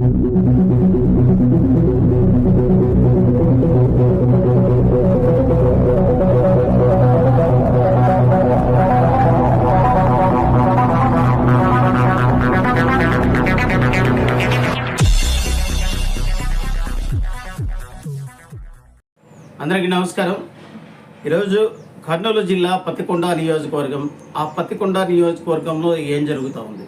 అందరికీ నమస్కారం. ఈరోజు కర్నూలు జిల్లా పత్తికొండ నియోజకవర్గం. ఆ పత్తికొండ నియోజకవర్గంలో ఏం జరుగుతూ ఉంది?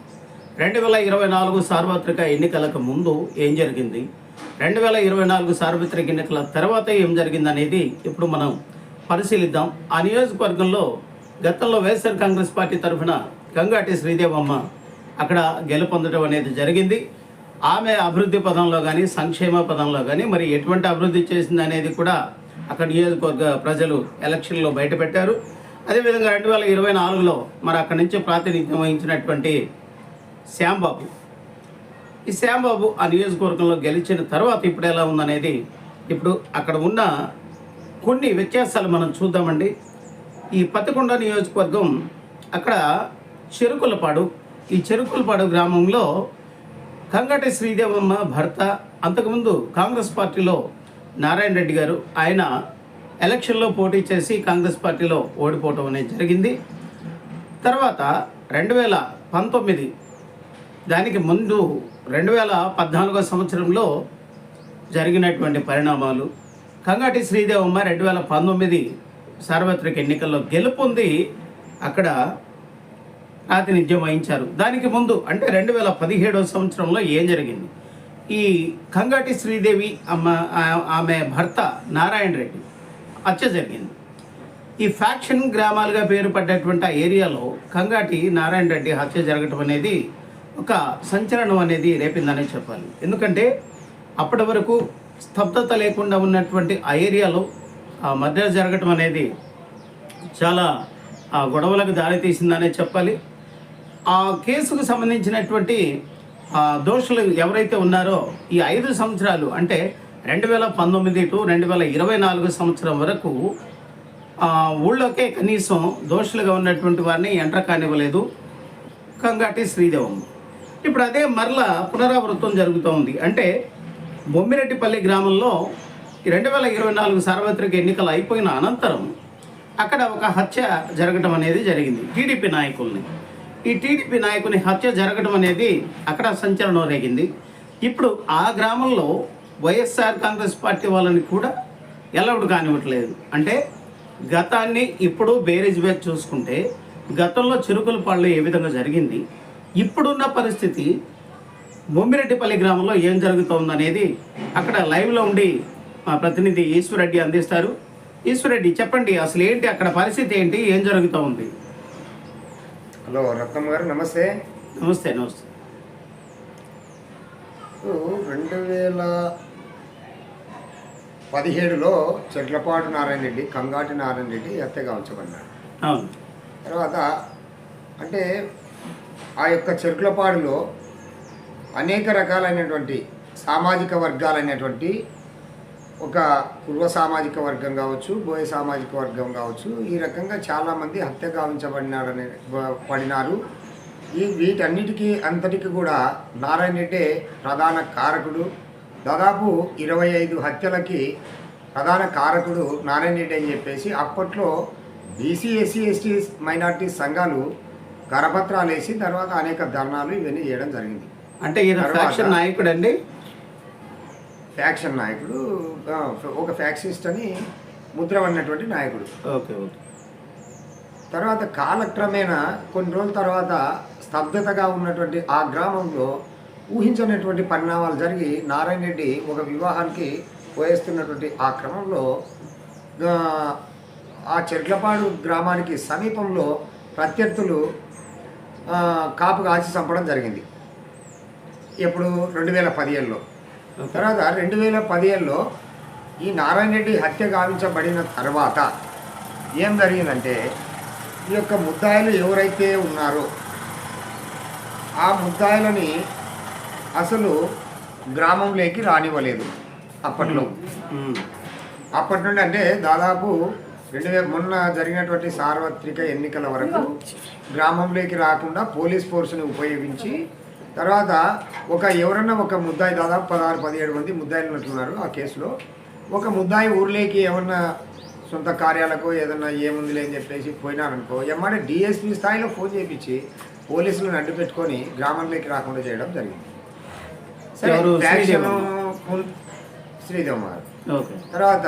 రెండు వేల ఇరవై నాలుగు సార్వత్రిక ఎన్నికలకు ముందు ఏం జరిగింది? రెండు వేల ఇరవై నాలుగు సార్వత్రిక ఎన్నికల తర్వాత ఏం జరిగింది అనేది ఇప్పుడు మనం పరిశీలిద్దాం. ఆ నియోజకవర్గంలో గతంలో వైఎస్ఆర్ కాంగ్రెస్ పార్టీ తరఫున గంగాటి శ్రీదేవమ్మ అక్కడ గెలుపొందడం అనేది జరిగింది. ఆమె అభివృద్ధి పదంలో కానీ సంక్షేమ పదంలో కానీ మరి ఎటువంటి అభివృద్ధి చేసింది అనేది కూడా అక్కడ నియోజకవర్గ ప్రజలు ఎలక్షన్లో బయటపెట్టారు. అదేవిధంగా రెండు వేల ఇరవై నాలుగులో మరి అక్కడి నుంచి ప్రాతినిధ్యం వహించినటువంటి శ్యాంబాబు. ఈ శ్యాంబాబు ఆ నియోజకవర్గంలో గెలిచిన తర్వాత ఇప్పుడు ఎలా ఉందనేది ఇప్పుడు అక్కడ ఉన్న కొన్ని వ్యత్యాసాలు మనం చూద్దామండి. ఈ పత్తికొండ నియోజకవర్గం అక్కడ చెరుకులపాడు ఈ చెరుకులపాడు గ్రామంలో కంగటి శ్రీదేవమ్మ భర్త అంతకుముందు కాంగ్రెస్ పార్టీలో నారాయణ రెడ్డి గారు ఆయన ఎలక్షన్లో పోటీ చేసి కాంగ్రెస్ పార్టీలో ఓడిపోవటం అనేది జరిగింది. తర్వాత రెండు వేల పంతొమ్మిది దానికి ముందు రెండు వేల పద్నాలుగో సంవత్సరంలో జరిగినటువంటి పరిణామాలు. కంగాటి శ్రీదేవమ్మ రెండు వేల పంతొమ్మిది సార్వత్రిక ఎన్నికల్లో గెలుపొంది అక్కడ ప్రాతినిధ్యం వహించారు. దానికి ముందు అంటే రెండు వేల పదిహేడవ సంవత్సరంలో ఏం జరిగింది? ఈ కంగాటి శ్రీదేవి అమ్మ ఆమె భర్త నారాయణ రెడ్డి హత్య జరిగింది. ఈ ఫ్యాక్షన్ గ్రామాలుగా పేరు పడ్డటువంటి ఆ ఏరియాలో కంగాటి నారాయణ రెడ్డి హత్య జరగటం అనేది ఒక సంచలనం అనేది రేపిందనే చెప్పాలి. ఎందుకంటే అప్పటి వరకు స్తబ్దత లేకుండా ఉన్నటువంటి ఆ ఏరియాలో ఆ మర్డర్ జరగటం అనేది చాలా ఆ, గొడవలకు దారితీసిందనే చెప్పాలి. ఆ కేసుకు సంబంధించినటువంటి దోషులు ఎవరైతే ఉన్నారో ఈ ఐదు సంవత్సరాలు అంటే రెండు వేల పంతొమ్మిది టు రెండు వేల ఇరవై నాలుగు సంవత్సరం వరకు ఊళ్ళోకే కనీసం దోషులుగా ఉన్నటువంటి వారిని ఎంటర్ కానివ్వలేదు కంగాటి శ్రీదేవమ్మ. ఇప్పుడు అదే మరల పునరావృతం జరుగుతోంది. అంటే బొమ్మిరెడ్డిపల్లి గ్రామంలో రెండు వేల ఇరవై నాలుగు సార్వత్రిక ఎన్నికలు అయిపోయిన అనంతరం అక్కడ ఒక హత్య జరగటం అనేది జరిగింది. టీడీపీ నాయకుల్ని. ఈ టీడీపీ నాయకుని హత్య జరగడం అనేది అక్కడ సంచలనం రేగింది. ఇప్పుడు ఆ గ్రామంలో వైఎస్ఆర్ కాంగ్రెస్ పార్టీ వాళ్ళని కూడా ఎల్లవుడు కానివ్వట్లేదు. అంటే గతాన్ని ఇప్పుడు బేరేజ్ వేసి చూసుకుంటే గతంలో చిరుకుల పాళ్ళు ఏ విధంగా జరిగింది? ఇప్పుడున్న పరిస్థితి బొమ్మిరెడ్డిపల్లి గ్రామంలో ఏం జరుగుతోందనేది అక్కడ లైవ్లో ఉండి మా ప్రతినిధి ఈశ్వరెడ్డి అందిస్తారు. ఈశ్వరెడ్డి చెప్పండి అసలు ఏంటి అక్కడ పరిస్థితి ఏంటి ఏం జరుగుతూ ఉంది హలో రత్నం గారు నమస్తే. నమస్తే నమస్తే. రెండు వేల పదిహేడులో చెట్లపాటు నారాయణ రెడ్డి కంగాటి నారాయణ రెడ్డి హత్యగా ఉంచబడ్డాడు అవును. తర్వాత అంటే ఆ యొక్క చెరుకులపాడులో అనేక రకాలైనటువంటి సామాజిక వర్గాలైనటువంటి ఒక పూర్వ సామాజిక వర్గం కావచ్చు బోయ సామాజిక వర్గం కావచ్చు ఈ రకంగా చాలామంది హత్య గావించబడినారని పడినారు. ఈ వీటన్నిటికీ అంతటికి కూడా నారాయణ రెడ్డే ప్రధాన కారకుడు. దాదాపు ఇరవై ఐదు హత్యలకి ప్రధాన కారకుడు నారాయణ రెడ్డి అని చెప్పేసి అప్పట్లో బీసీ ఎస్సీ ఎస్టీ మైనార్టీ సంఘాలు కరపత్రాలు వేసి తర్వాత అనేక ధర్నాలు ఇవన్నీ చేయడం జరిగింది. అంటే ఈయన ఫ్యాక్షన్ నాయకుడు అండి ఫ్యాక్షన్ నాయకుడు ఒక ఫ్యాక్సిస్ట్ అని ముద్ర ఉన్నటువంటి నాయకుడు. Okay okay. తర్వాత కాలక్రమేణా కొన్ని రోజుల తర్వాత స్తబ్దతగా ఉన్నటువంటి ఆ గ్రామంలో ఊహించినటువంటి పరిణామాలు జరిగి నారాయణ రెడ్డి ఒక వివాహానికి పోయేస్తున్నటువంటి ఆ క్రమంలో ఆ, చెట్లపాడు గ్రామానికి సమీపంలో ప్రత్యర్థులు కాపు కాల్చి చంపడం జరిగింది. ఎప్పుడు? రెండు వేల పదిహేనులో. తర్వాత రెండు వేల పదిహేనులో ఈ నారాయణ రెడ్డి హత్య గావించబడిన తర్వాత ఏం జరిగిందంటే ఈ యొక్క ముద్దాయిలు ఎవరైతే ఉన్నారో ఆ ముద్దాయిలని అసలు గ్రామంలోకి రానివ్వలేదు అప్పట్లో. అప్పటి నుండి అంటే దాదాపు రెండు వేల మొన్న జరిగినటువంటి సార్వత్రిక ఎన్నికల వరకు గ్రామంలోకి రాకుండా పోలీస్ ఫోర్స్ని ఉపయోగించి తర్వాత ఒక ఎవరన్నా ఒక ముద్దాయి దాదాపు పదహారు పదిహేడు మంది ముద్దాయిలు ఉన్నట్టున్నారు ఆ కేసులో. ఒక ముద్దాయి ఊర్లోకి ఏమన్నా సొంత కార్యాలకు ఏదన్నా ఏముంది లేని చెప్పేసి పోయినారనుకో ఎమ్మడే డిఎస్పీ స్థాయిలో ఫోన్ చేయించి పోలీసులను అడ్డు పెట్టుకొని గ్రామంలోకి రాకుండా చేయడం జరిగింది. సరే శ్రీదేవమ్మ గారు. తర్వాత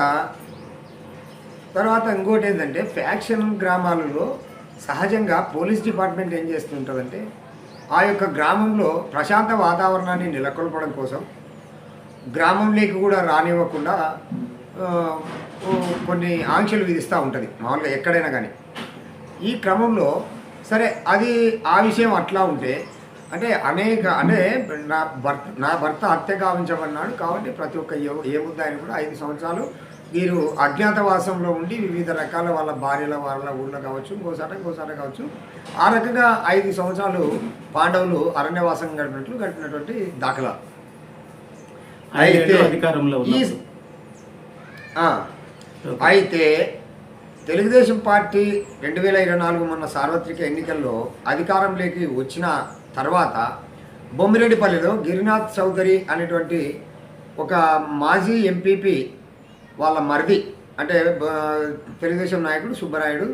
తర్వాత ఇంకోటి ఏంటంటే ఫ్యాక్షన్ గ్రామాలలో సహజంగా పోలీస్ డిపార్ట్మెంట్ ఏం చేస్తుంటుందంటే ఆ యొక్క గ్రామంలో ప్రశాంత వాతావరణాన్ని నెలకొల్పడం కోసం గ్రామంలోకి కూడా రానివ్వకుండా కొన్ని ఆంక్షలు విధిస్తూ ఉంటుంది. మామూలుగా ఎక్కడైనా కానీ ఈ క్రమంలో సరే అది ఆ విషయం అట్లా ఉంటే అంటే అనేక అంటే నా భర్త నా భర్త హత్య కావించమన్నాడు కాబట్టి ప్రతి ఒక్క ఏ- ముద్ద ముద్దాయిని కూడా ఐదు సంవత్సరాలు వీరు అజ్ఞాతవాసంలో ఉండి వివిధ రకాల వాళ్ళ భార్యల వాళ్ళ ఊళ్ళో కావచ్చు ఇంకోసాట ఇంకోసాట కావచ్చు ఆ రకంగా ఐదు సంవత్సరాలు పాండవులు అరణ్యవాసం గడిపినట్లు గడిపినటువంటి దాఖలా. ఐదేళ్ళు అధికారంలో అయితే తెలుగుదేశం పార్టీ రెండు వేల ఇరవై నాలుగు మొన్న సార్వత్రిక ఎన్నికల్లో అధికారంలోకి వచ్చిన తర్వాత బొమ్మిరెడ్డిపల్లిలో గిరినాథ్ చౌదరి అనేటువంటి ఒక మాజీ ఎంపీపీ వాళ్ళ మరిది అంటే తెలుగుదేశం నాయకుడు సుబ్బరాయుడు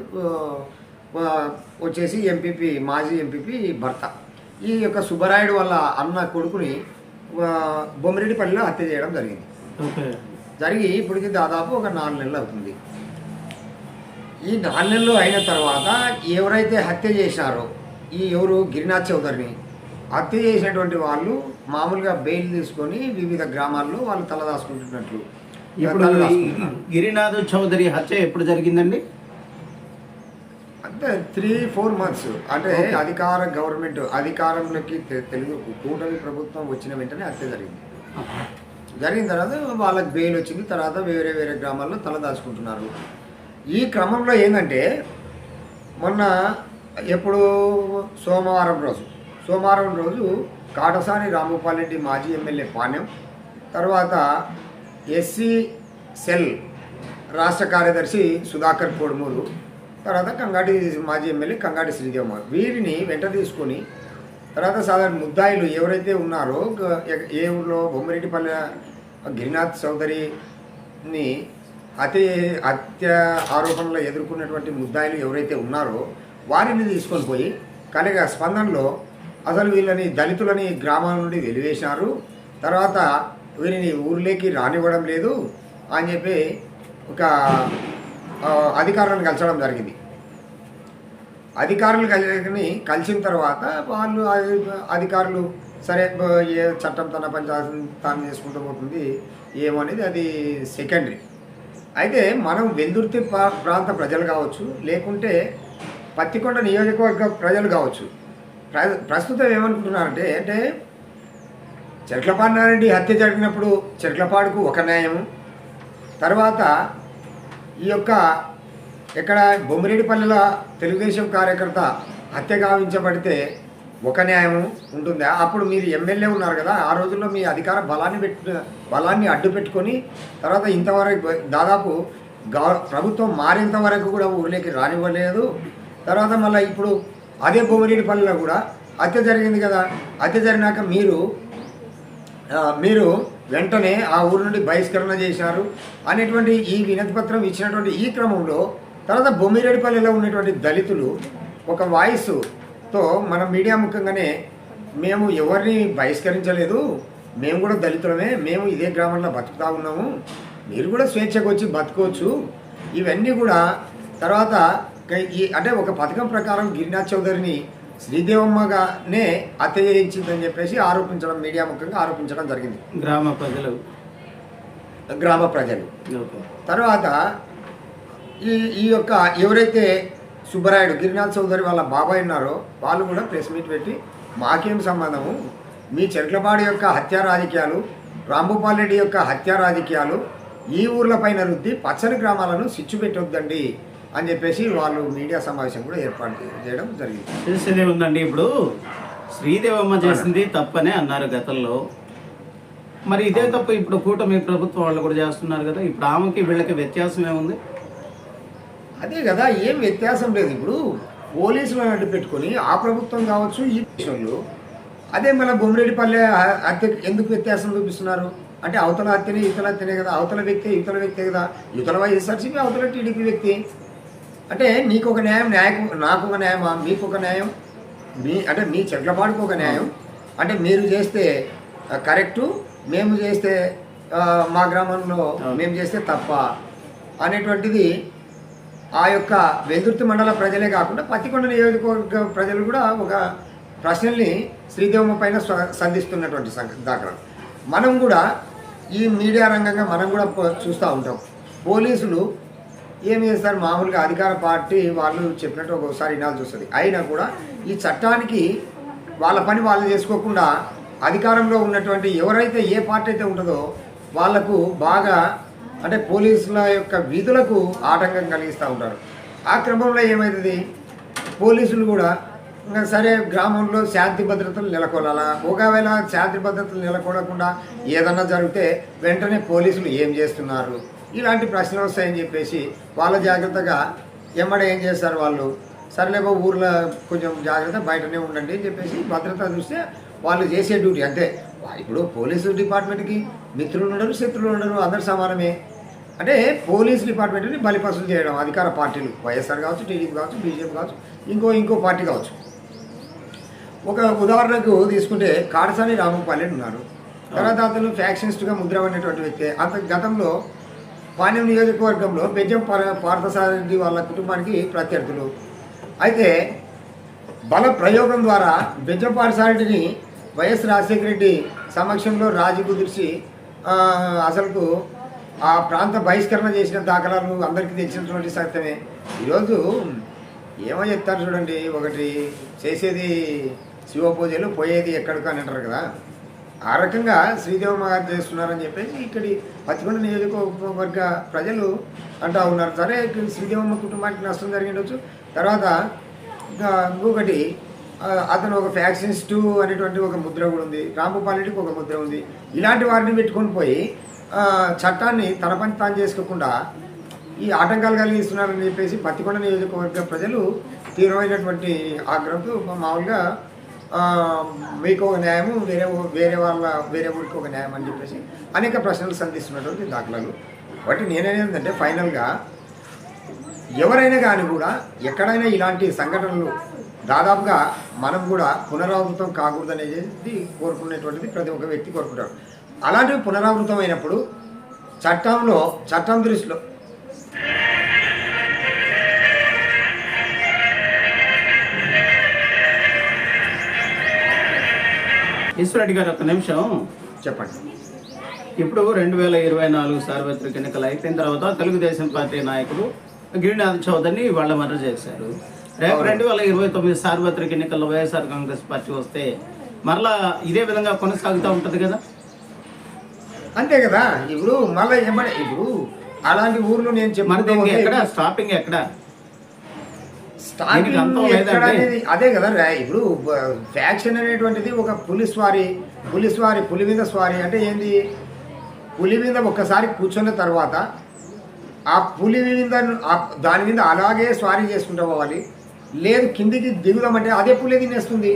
వచ్చేసి ఎంపీపీ మాజీ ఎంపీపీ భర్త. ఈ యొక్క సుబ్బరాయుడు వాళ్ళ అన్న కొడుకుని బొమ్మిరెడ్డిపల్లిలో హత్య చేయడం జరిగింది. జరిగి ఇప్పటికి దాదాపు ఒక నాలుగు నెలలు అవుతుంది. ఈ నాలుగు నెలలు అయిన తర్వాత ఎవరైతే హత్య చేశారో ఈ ఎవరు గిరినాథ్ చౌదరిని హత్య చేసినటువంటి వాళ్ళు మామూలుగా బెయిల్ తీసుకొని వివిధ గ్రామాల్లో వాళ్ళు తలదాచుకుంటున్నట్లు. ఇప్పుడు. గిరినాథ్ చౌదరి హత్య ఎప్పుడు జరిగిందండి? అంటే త్రీ ఫోర్ మంత్స్ అంటే. అధికార గవర్నమెంట్ అధికారంలోకి తెలుగు కూటమి ప్రభుత్వం వచ్చిన వెంటనే హత్య జరిగింది. జరిగిన తర్వాత వాళ్ళకి బెయిల్ వచ్చింది తర్వాత వేరే వేరే గ్రామాల్లో తలదాచుకుంటున్నారు ఈ క్రమంలో ఏంటంటే మొన్న ఎప్పుడు సోమవారం రోజు సోమవారం రోజు కాటసాని రామగోపాల్ రెడ్డి మాజీ ఎమ్మెల్యే పాణ్యం తర్వాత ఎస్సీ సెల్ రాష్ట్ర కార్యదర్శి సుధాకర్ కోడుమూరు తర్వాత కంగాటి మాజీ ఎమ్మెల్యే కంగాటి శ్రీదేవమ్మ వీరిని వెంట తీసుకొని తర్వాత సాధారణ ముద్దాయిలు ఎవరైతే ఉన్నారో ఏ ఊళ్ళో బొమ్మరెడ్డిపల్లె గిరినాథ్ చౌదరిని అతి హత్య ఆరోపణలు ఎదుర్కొన్నటువంటి ముద్దాయిలు ఎవరైతే ఉన్నారో వారిని తీసుకొని పోయి కనుక స్పందనలో అసలు వీళ్ళని దళితులని గ్రామాల నుండి వెలివేశారు. తర్వాత వీరిని ఊర్లోకి రానివ్వడం లేదు అని చెప్పి ఒక అధికారులను కలిసడం జరిగింది. అధికారులు కలిసి కలిసిన తర్వాత వాళ్ళు అధికారులు సరే ఏ చట్టం తన పని తాను చేసుకుంటూ పోతుంది ఏమనేది అది సెకండరీ. అయితే మనం వెల్దుర్తి ప్రా- ప్రాంత ప్రజలు కావచ్చు లేకుంటే పత్తికొండ నియోజకవర్గ ప్రజలు కావచ్చు. ప్ర- ప్రస్తుతం ఏమనుకుంటున్నారంటే అంటే చెట్లపాడినారెడ్డి హత్య జరిగినప్పుడు చెట్లపాడుకు ఒక న్యాయం తర్వాత ఈ యొక్క ఇక్కడ బొమ్మిరెడ్డిపల్లిలో తెలుగుదేశం కార్యకర్త హత్య గావించబడితే ఒక న్యాయం ఉంటుంది. అప్పుడు మీరు ఎమ్మెల్యే ఉన్నారు కదా ఆ రోజుల్లో మీ అధికార బలాన్ని పెట్టు బలాన్ని అడ్డు పెట్టుకొని తర్వాత ఇంతవరకు దాదాపు గవ ప్రభుత్వం మారేంత వరకు కూడా ఊర్లోకి రానివ్వలేదు. తర్వాత మళ్ళీ ఇప్పుడు అదే బొమ్మిరెడ్డిపల్లిలో కూడా హత్య జరిగింది కదా. హత్య జరిగినాక మీరు మీరు వెంటనే ఆ ఊరు నుండి బహిష్కరణ చేశారు. అనేటువంటి ఈ వినతి పత్రం ఇచ్చినటువంటి ఈ క్రమంలో తర్వాత బొమ్మిరెడ్డిపల్లిలో ఉన్నటువంటి దళితులు ఒక వాయిస్తో మన మీడియా ముఖంగానే మేము ఎవరిని బహిష్కరించలేదు. మేము కూడా దళితులమే. మేము ఇదే గ్రామంలో బతుకుతా ఉన్నాము. మీరు కూడా స్వేచ్ఛకు వచ్చి బతుకోవచ్చు. ఇవన్నీ కూడా తర్వాత ఈ అంటే ఒక పథకం ప్రకారం గిరినాథ్ చౌదరిని శ్రీదేవమ్మగానే హత్య చేయించిందని చెప్పేసి ఆరోపించడం మీడియా ముఖంగా ఆరోపించడం జరిగింది. గ్రామ ప్రజలు. గ్రామ ప్రజలు. తర్వాత ఈ ఈ యొక్క ఎవరైతే సుబ్బరాయుడు గిరినాథ్ చౌదరి వాళ్ళ బాబాయ్ ఉన్నారో వాళ్ళు కూడా ప్రెస్ మీట్ పెట్టి మాకేం సంబంధము? మీ చెట్లపాడి యొక్క హత్య రాజకీయాలు రాంభూపాల్ రెడ్డి యొక్క హత్య రాజకీయాలు ఈ ఊర్లపైన రుద్ది పచ్చని గ్రామాలను సిచ్చు పెట్టొద్దండి అని చెప్పేసి వాళ్ళు మీడియా సమావేశం కూడా ఏర్పాటు చేయడం జరిగింది. చేసేదే ఉందండి ఇప్పుడు. శ్రీదేవమ్మ చేసింది తప్పనే అన్నారు గతంలో. మరి ఇదే తప్పు ఇప్పుడు కూటమి ప్రభుత్వం వాళ్ళు కూడా చేస్తున్నారు కదా ఇప్పుడు ఆమెకి వీళ్ళకి వ్యత్యాసం ఏముంది? అదే కదా ఏం వ్యత్యాసం లేదు. ఇప్పుడు పోలీసులను అడ్డు పెట్టుకొని ఆ ప్రభుత్వం కావచ్చు ఈ దేశంలో అదే మళ్ళీ బొమ్మిరెడ్డిపల్లె హత్య ఎందుకు వ్యత్యాసం చూపిస్తున్నారు? అంటే అవతల హత్యనే ఇతల హత్యనే కదా అవతల వ్యక్తి ఇతల వ్యక్తే కదా. ఇతల వైఎస్ఆర్సీపీ అవతల టీడీపీ వ్యక్తి. అంటే నీకు ఒక న్యాయం న్యాయకు నాకు ఒక న్యాయమా? మీకు ఒక న్యాయం? మీ అంటే మీ చెట్లపాడుకు ఒక న్యాయం. అంటే మీరు చేస్తే కరెక్టు మేము చేస్తే మా గ్రామంలో మేము చేస్తే తప్ప అనేటువంటిది ఆ యొక్క వెల్దుర్తి మండల ప్రజలే కాకుండా పత్తికొండ నియోజకవర్గ ప్రజలు కూడా ఒక ప్రశ్నల్ని శ్రీదేవమ్మ పైన స్వ- సంధిస్తున్నటువంటి దాఖలు. మనం కూడా ఈ మీడియా రంగంగా మనం కూడా చూస్తూ ఉంటాం. పోలీసులు ఏం చేస్తారు మామూలుగా అధికార పార్టీ వాళ్ళు చెప్పినట్టు ఒక్కోసారి వినాల్సి వస్తుంది. అయినా కూడా ఈ చట్టానికి వాళ్ళ పని వాళ్ళు చేసుకోకుండా అధికారంలో ఉన్నటువంటి ఎవరైతే ఏ పార్టీ అయితే ఉంటుందో వాళ్ళకు బాగా అంటే పోలీసుల యొక్క విధులకు ఆటంకం కలిగిస్తూ ఉంటారు. ఆ క్రమంలో ఏమవుతుంది పోలీసులు కూడా ఇంకా సరే గ్రామంలో శాంతి భద్రతలు నెలకొనాలా? ఒకవేళ శాంతి భద్రతలు నెలకొనకుండా ఏదన్నా జరిగితే వెంటనే పోలీసులు ఏం చేస్తున్నారు? ఇలాంటి ప్రశ్నలు వస్తాయని చెప్పేసి వాళ్ళ జాగ్రత్తగా ఎమ్మడ ఏం చేస్తారు వాళ్ళు? సరేలేమో ఊర్లో కొంచెం జాగ్రత్త బయటనే ఉండండి అని చెప్పేసి భద్రత చూస్తే వాళ్ళు చేసే డ్యూటీ. అంతే ఇప్పుడు పోలీసు డిపార్ట్మెంట్కి మిత్రులు ఉండరు శత్రువులు ఉండరు అందరు సమానమే. అంటే పోలీస్ డిపార్ట్మెంట్ని బలిపసులు చేయడం అధికార పార్టీలు వైఎస్ఆర్ కావచ్చు టీడీపీ కావచ్చు బీజేపీ కావచ్చు ఇంకో ఇంకో పార్టీ కావచ్చు. ఒక ఉదాహరణకు తీసుకుంటే కాడసాని రామపాలె ఉన్నారు. తర్వాత అతను ఫ్యాక్షనిస్ట్గా ముద్రపడినటువంటి వ్యక్తి. అతను గతంలో పాణ్యం నియోజకవర్గంలో బెజ్జం పార పార్థసారథి వాళ్ళ కుటుంబానికి ప్రత్యర్థులు. అయితే బల ప్రయోగం ద్వారా బెజ్జం పార్థసారథిని వైఎస్ రాజశేఖర రెడ్డి సమక్షంలో రాజీ కుదిర్చి అసలుకు ఆ ప్రాంత బహిష్కరణ చేసిన దాఖలాలు అందరికీ తెలిసినటువంటి సత్యమే ఈరోజు ఏమో చెప్తారు చూడండి ఒకటి చేసేది శివ పూజలు పోయేది ఎక్కడికి అని అంటారు కదా. ఆ రకంగా శ్రీదేవమ్మ గారు చేస్తున్నారని చెప్పేసి ఇక్కడి పత్తికొండ నియోజకవర్గ ప్రజలు అంటా ఉన్నారు. సరే ఇక్కడ శ్రీదేవమ్మ కుటుంబానికి నష్టం జరిగిండొచ్చు. తర్వాత ఇంకా ఇంకొకటి అతను ఒక ఫ్యాక్షనిస్టు అనేటువంటి ఒక ముద్ర కూడా ఉంది. రామపాలెడ్డికి ఒక ముద్ర ఉంది. ఇలాంటి వారిని పెట్టుకొని పోయి చట్టాన్ని తన పని తాను చేసుకోకుండా ఈ ఆటంకాలు కలిగిస్తున్నారని చెప్పేసి పత్తికొండ నియోజకవర్గ ప్రజలు తీవ్రమైనటువంటి ఆగ్రహంతో మామూలుగా మీకు ఒక న్యాయము వేరే వేరే వాళ్ళ వేరే ఊరికి ఒక న్యాయం అని చెప్పేసి అనేక ప్రశ్నలు సంధిస్తున్నటువంటి దాఖలాలు. బట్ నేనేది ఏంటంటే ఫైనల్గా ఎవరైనా కానీ కూడా ఎక్కడైనా ఇలాంటి సంఘటనలు దాదాపుగా మనం కూడా పునరావృతం కాకూడదు అనేది కోరుకునేటువంటిది ప్రతి ఒక్క వ్యక్తి కోరుకుంటాడు. అలాంటివి పునరావృతం అయినప్పుడు చట్టంలో చట్టం దృష్టిలో ఈశ్వరెడ్డి గారు ఒక నిమిషం. చెప్పండి. ఇప్పుడు రెండు వేల ఇరవై నాలుగు సార్వత్రిక ఎన్నికలు అయిపోయిన తర్వాత తెలుగుదేశం పార్టీ నాయకులు గిరినాథ్ చౌదరిని వాళ్ళ మర్డర్ చేశారు. రేపు రెండు వేల ఇరవై తొమ్మిది సార్వత్రిక ఎన్నికల్లో వైఎస్ఆర్ కాంగ్రెస్ పార్టీ వస్తే మరలా ఇదే విధంగా కొనసాగుతూ ఉంటుంది కదా? అంతే కదా. ఇప్పుడు మళ్ళీ ఇప్పుడు అలాంటి ఊర్లు నేను దీనికి ఎక్కడ? స్టాపింగ్ ఎక్కడ స్టార్టింగ్ దీనికి అంతం ఎక్కడ లేదండి. అనేది అదే కదా రా- ఇప్పుడు ఫ్యాక్షన్ అనేటువంటిది ఒక పులి స్వారీ పులి స్వారీ పులి మీద స్వారీ అంటే ఏంది? పులి మీద ఒక్కసారి కూర్చున్న తర్వాత ఆ పులి మీద దాని మీద అలాగే స్వారీ చేసుకుంటూ పోవాలి. లేదు కిందికి దిగుదామంటే అదే పులి తినేస్తుంది.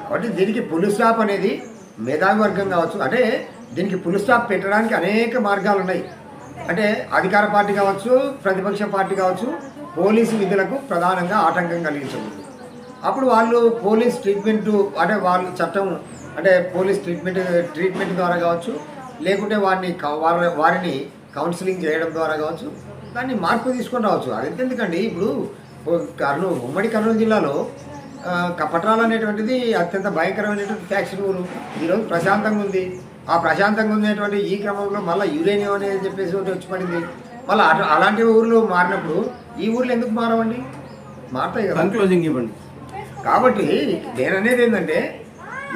కాబట్టి దీనికి పులి స్టాప్ అనేది మేధావి వర్గం కావచ్చు. అంటే దీనికి పులి స్టాప్ పెట్టడానికి అనేక మార్గాలు ఉన్నాయి అంటే అధికార పార్టీ కావచ్చు ప్రతిపక్ష పార్టీ కావచ్చు పోలీసు విధులకు ప్రధానంగా ఆటంకం కలిగించకూడదు. అప్పుడు వాళ్ళు పోలీస్ ట్రీట్మెంట్ అంటే వాళ్ళు చట్టం అంటే పోలీస్ ట్రీట్మెంట్ ట్రీట్మెంట్ ద్వారా కావచ్చు లేకుంటే వారిని వారిని కౌన్సిలింగ్ చేయడం ద్వారా కావచ్చు దాన్ని మార్పు తీసుకొని రావచ్చు. అది ఎందుకండి ఇప్పుడు కర్నూలు ఉమ్మడి కర్నూలు జిల్లాలో ఆ, కపట్రాలు అనేటువంటిది అత్యంత భయంకరమైనటువంటి ఫ్యాక్షన్ రూలు ఈరోజు ప్రశాంతంగా ఉంది. ఆ ప్రశాంతంగా ఉండేటువంటి ఈ క్రమంలో మళ్ళీ యురేనియం అనేది చెప్పేసి ఒకటి వచ్చి పడింది. మళ్ళీ అలాంటి ఊర్లు మారినప్పుడు ఈ ఊర్లు ఎందుకు మారవండి? మారుతాయి కదా. కన్క్లూజింగ్ ఇవ్వండి. కాబట్టి నేను అనేది ఏంటంటే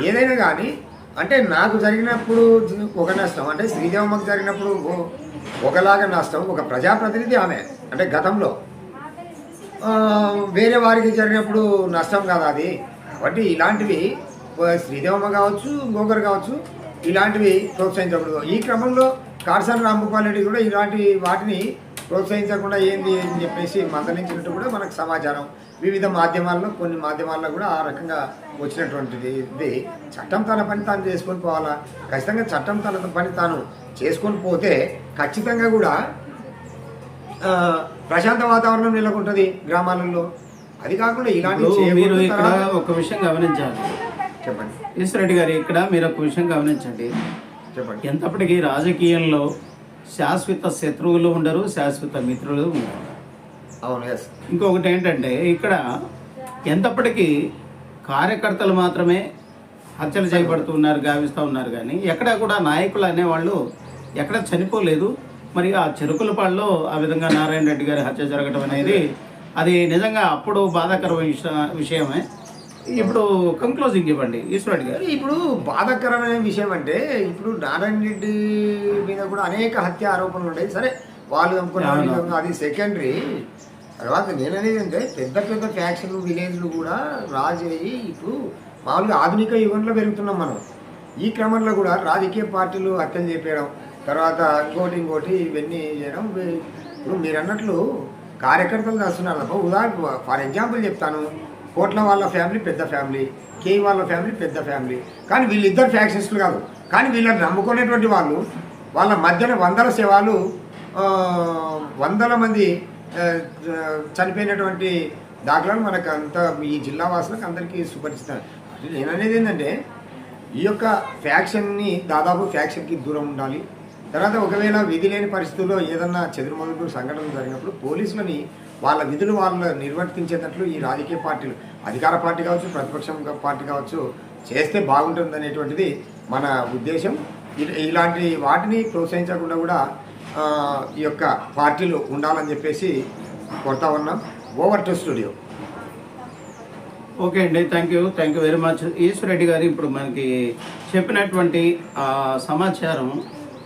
ఏదైనా కానీ అంటే నాకు జరిగినప్పుడు ఒక నష్టం అంటే శ్రీదేవమ్మకు జరిగినప్పుడు ఒకలాగా నష్టం ఒక ప్రజాప్రతినిధి ఆమె అంటే గతంలో. వేరే వారికి జరిగినప్పుడు నష్టం కదా అది. కాబట్టి ఇలాంటివి శ్రీదేవమ్మ కావచ్చు ఇంకొకరు కావచ్చు ఇలాంటివి ప్రోత్సహించకూడదు. ఈ క్రమంలో కాడసాని రాంభూపాల్ రెడ్డి కూడా ఇలాంటి వాటిని ప్రోత్సహించకుండా ఏంది అని చెప్పేసి మందలించినట్టు కూడా మనకు సమాచారం. వివిధ మాధ్యమాల్లో కొన్ని మాధ్యమాల్లో కూడా ఆ రకంగా వచ్చినటువంటిది. ఇది చట్టం తన పని తాను చేసుకొని పోవాలా? ఖచ్చితంగా చట్టం తన పని తాను చేసుకొని పోతే ఖచ్చితంగా కూడా ప్రశాంత వాతావరణం నెలకొంటుంది గ్రామాలలో. అది కాకుండా ఇలాంటి మీరు ఇక్కడ ఒక విషయం గమనించాలి. చెప్పండి. ఈశ్వరెడ్డి గారు ఇక్కడ మీరు ఒక విషయం గమనించండి. చెప్పండి. ఎంతప్పటికీ రాజకీయంలో శాశ్వత శత్రువులు ఉండరు శాశ్వత మిత్రులు ఉండరు. అవును ఎస్ ఇంకొకటి ఏంటంటే ఇక్కడ ఎంతప్పటికీ కార్యకర్తలు మాత్రమే హత్యలు చేయబడుతూ ఉన్నారు గావిస్తూ ఉన్నారు కానీ ఎక్కడ కూడా నాయకులు అనేవాళ్ళు ఎక్కడ చనిపోలేదు. మరి ఆ చెరుకులపాడులో ఆ విధంగా నారాయణ రెడ్డి గారి హత్య జరగడం అనేది అది నిజంగా అప్పుడు బాధాకర విష- విషయమే. ఇప్పుడు కంక్లూజింగ్ ఇవ్వండి ఈశ్వరెడ్డి గారు. ఇప్పుడు బాధాకరమైన విషయం అంటే ఇప్పుడు నారాయణ రెడ్డి మీద కూడా అనేక హత్య ఆరోపణలు ఉన్నాయి. సరే వాళ్ళు అనుకున్న అది సెకండరీ తర్వాత నేననేది అంటే పెద్ద పెద్ద ఫ్యాక్షన్లు విలేజ్లు కూడా రాజు అయ్యి ఇప్పుడు మామూలుగా ఆధునిక యుగంలో పెరుగుతున్నాం మనం. ఈ క్రమంలో కూడా రాజకీయ పార్టీలు హత్యలు చేపేయడం తర్వాత ఇంకోటి ఇంకోటి ఇవన్నీ చేయడం ఇప్పుడు మీరు అన్నట్లు కార్యకర్తలు చేస్తున్నారు తప్ప ఉదాహరణ ఫర్ ఎగ్జాంపుల్ చెప్తాను. కోట్ల వాళ్ళ ఫ్యామిలీ పెద్ద ఫ్యామిలీ కే వాళ్ళ ఫ్యామిలీ పెద్ద ఫ్యామిలీ. కానీ వీళ్ళిద్దరు ఫ్యాక్షన్స్లు కాదు. కానీ వీళ్ళని నమ్ముకునేటువంటి వాళ్ళు వాళ్ళ మధ్యన వందల సేవలు వందల మంది చనిపోయినటువంటి దాఖలను మనకు అంత ఈ జిల్లా వాసులకు అందరికీ సుపరిస్తారు నేను అనేది ఏంటంటే ఈ యొక్క ఫ్యాక్షన్ని దాదాపు ఫ్యాక్షన్కి దూరం ఉండాలి. తర్వాత ఒకవేళ విధి లేని పరిస్థితుల్లో ఏదన్నా చెదురుమదురు సంఘటనలు జరిగినప్పుడు పోలీసులని వాళ్ళ విధులు వాళ్ళు నిర్వర్తించేటట్లు ఈ రాజకీయ పార్టీలు అధికార పార్టీ కావచ్చు ప్రతిపక్షం పార్టీ కావచ్చు చేస్తే బాగుంటుంది అనేటువంటిది మన ఉద్దేశం. ఇలాంటి వాటిని ప్రోత్సహించకుండా కూడా ఈ యొక్క పార్టీలు ఉండాలని చెప్పేసి కొడతా ఉన్నాం. Over to studio. ఓకే అండి thank you. Thank you very much. Eshwar Reddy garu ఇప్పుడు మనకి చెప్పినటువంటి సమాచారం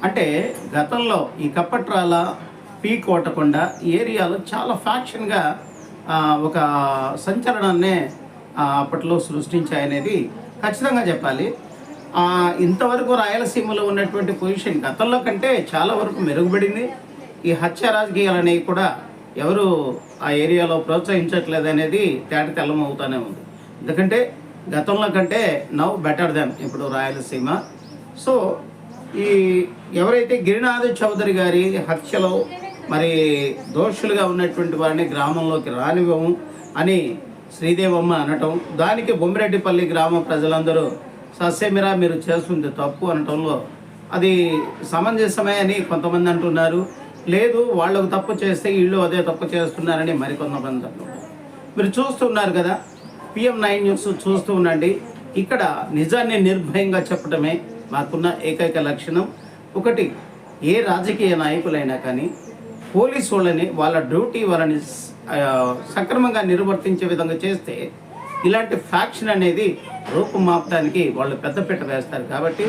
అంటే గతంలో ఈ కప్పట్రాల పీ కోటకొండ ఏరియాలో చాలా ఫ్యాక్షన్గా ఒక సంచలనాన్నే అప్పట్లో సృష్టించాయనేది ఖచ్చితంగా చెప్పాలి. ఇంతవరకు రాయలసీమలో ఉన్నటువంటి పొజిషన్ గతంలో కంటే చాలా వరకు మెరుగుపడింది. ఈ హత్య రాజకీయాలు అనేవి కూడా ఎవరు ఆ ఏరియాలో ప్రోత్సహించట్లేదు అనేది తేట తెల్లం అవుతానే ఉంది. ఎందుకంటే గతంలో కంటే నవ్ బెటర్ దెన్ ఇప్పుడు రాయలసీమ. సో ఈ ఎవరైతే గిరినాథ చౌదరి గారి హత్యలో మరి దోషులుగా ఉన్నటువంటి వారిని గ్రామంలోకి రానివ్వము అని శ్రీదేవమ్మ అనటం దానికి బొమ్మిరెడ్డిపల్లి గ్రామ ప్రజలందరూ సస్యమిరా మీరు చేస్తుంది తప్పు అనటంలో అది సమంజసమే అని కొంతమంది అంటున్నారు. లేదు వాళ్ళకు తప్పు చేస్తే వీళ్ళు అదే తప్పు చేస్తున్నారని మరికొంతమంది అంటున్నారు. మీరు చూస్తున్నారు కదా పిఎం నైన్ న్యూస్ చూస్తూ ఉండండి. ఇక్కడ నిజాన్ని నిర్భయంగా చెప్పడమే మాకున్న ఏకైక లక్షణం ఒకటి ఏ రాజకీయ నాయకులైనా కానీ పోలీసు వాళ్ళని వాళ్ళ డ్యూటీ వాళ్ళని సక్రమంగా నిర్వర్తించే విధంగా చేస్తే ఇలాంటి ఫ్యాక్షన్ అనేది రూపుమాపడానికి వాళ్ళు పెద్దపీట వేస్తారు. కాబట్టి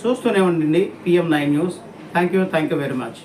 చూస్తూనే ఉండండి PM nine news. Thank you thank you very much.